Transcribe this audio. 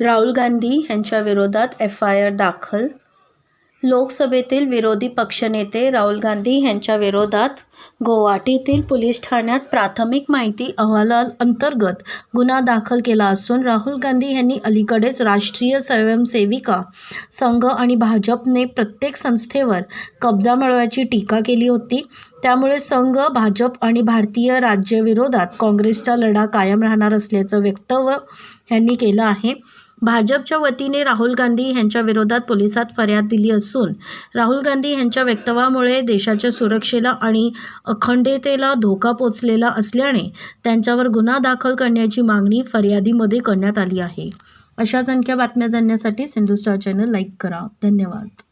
राहुल गांधी यांच्या विरोधात F I R दाखल. लोकसभेतील विरोधी पक्षनेते राहुल गांधी यांच्या विरोधात गुवाहाटीतील पोलीस ठाण्यात प्राथमिक माहिती अहवालाअंतर्गत गुन्हा दाखल केला असून राहुल गांधी यांनी अलीकडेच राष्ट्रीय स्वयंसेविका संघ आणि भाजपने प्रत्येक संस्थेवर कब्जा मिळवायची टीका केली होती. त्यामुळे संघ भाजप आणि भारतीय राज्यविरोधात काँग्रेसचा लढा कायम राहणार असल्याचं वक्तव्य यांनी केलं आहे. भाजपच्या वतीने राहुल गांधी यांच्या विरोधात पोलिसात फर्याद दिली असून राहुल गांधी यांच्या वक्तव्यामुळे देशाच्या सुरक्षेला आणि अखंडतेला धोका पोचलेला असल्याने त्यांच्यावर गुन्हा दाखल करण्याची मागणी फर्यादीमध्ये करण्यात आली आहे. अशाच आणख्या बातम्या जाणण्यासाठी सिंधू स्टार चॅनल लाईक करा. धन्यवाद.